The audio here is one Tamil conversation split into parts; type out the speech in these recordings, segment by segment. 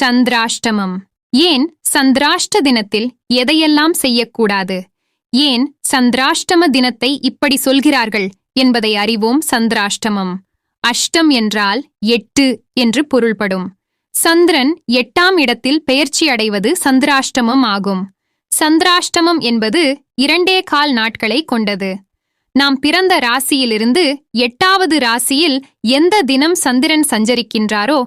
சந்திராஷ்டமம். ஏன் சந்திராஷ்ட தினத்தில் எதையெல்லாம் செய்யக்கூடாது? ஏன் சந்திராஷ்டம தினத்தை இப்படி சொல்கிறார்கள் என்பதை அறிவோம் சந்திராஷ்டமம். அஷ்டம் என்றால் எட்டு என்று பொருள்படும். சந்திரன் எட்டாம் இடத்தில் பெயர்ச்சி அடைவது சந்திராஷ்டமம் ஆகும். சந்திராஷ்டமம் என்பது இரண்டே கால் நாட்களை கொண்டது. நாம் பிறந்த ராசியிலிருந்து எட்டாவது ராசியில் எந்த தினம் சந்திரன் சஞ்சரிக்கின்றாரோ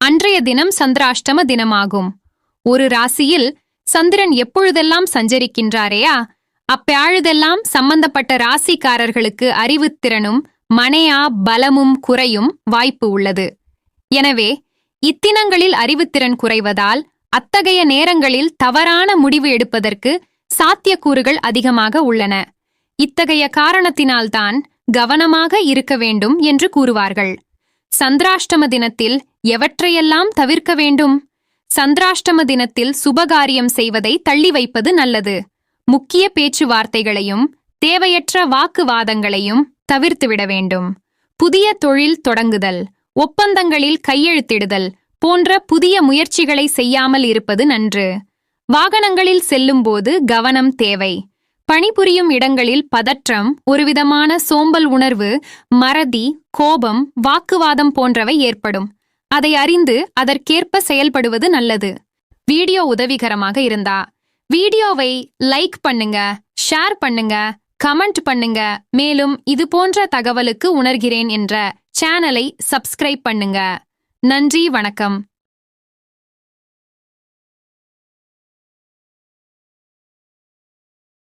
அன்றைய தினம் சந்திராஷ்டம தினமாகும். ஒரு ராசியில் சந்திரன் எப்பொழுதெல்லாம் சஞ்சரிக்கின்றாரேயா? அப்பொழுதெல்லாம் சம்பந்தப்பட்ட ராசிக்காரர்களுக்கு அறிவுத்திறனும் மனையா பலமும் குறையும் வாய்ப்பு உள்ளது. எனவே இத்தினங்களில் அறிவுத்திறன் குறைவதால் அத்தகைய நேரங்களில் தவறான முடிவு எடுப்பதற்கு சாத்தியக்கூறுகள் அதிகமாக உள்ளன. இத்தகைய காரணத்தினால்தான் கவனமாக இருக்க வேண்டும் என்று கூறுவார்கள். சந்திராஷ்டம தினத்தில் எவற்றையெல்லாம் தவிர்க்க வேண்டும்? சந்திராஷ்டம தினத்தில் சுபகாரியம் செய்வதை தள்ளி வைப்பது நல்லது. முக்கிய பேச்சுவார்த்தைகளையும் தேவையற்ற வாக்குவாதங்களையும் தவிர்த்துவிட வேண்டும். புதிய தொழில் தொடங்குதல் ஒப்பந்தங்களில் கையெழுத்திடுதல் போன்ற புதிய முயற்சிகளை செய்யாமல் இருப்பது நன்று. வாகனங்களில் செல்லும்போது கவனம் தேவை. பணிபுரியும் இடங்களில் பதற்றம் ஒருவிதமான சோம்பல் உணர்வு மறதி கோபம் வாக்குவாதம் போன்றவை ஏற்படும். அதை அறிந்து அதற்கேற்ப செயல்படுவது நல்லது. வீடியோ உதவிகரமாக இருந்தா வீடியோவை லைக் பண்ணுங்க ஷேர் பண்ணுங்க கமெண்ட் பண்ணுங்க. மேலும் இது போன்ற தகவலுக்கு உணர்கிறேன் என்ற சேனலை சப்ஸ்கிரைப் பண்ணுங்க. நன்றி வணக்கம்.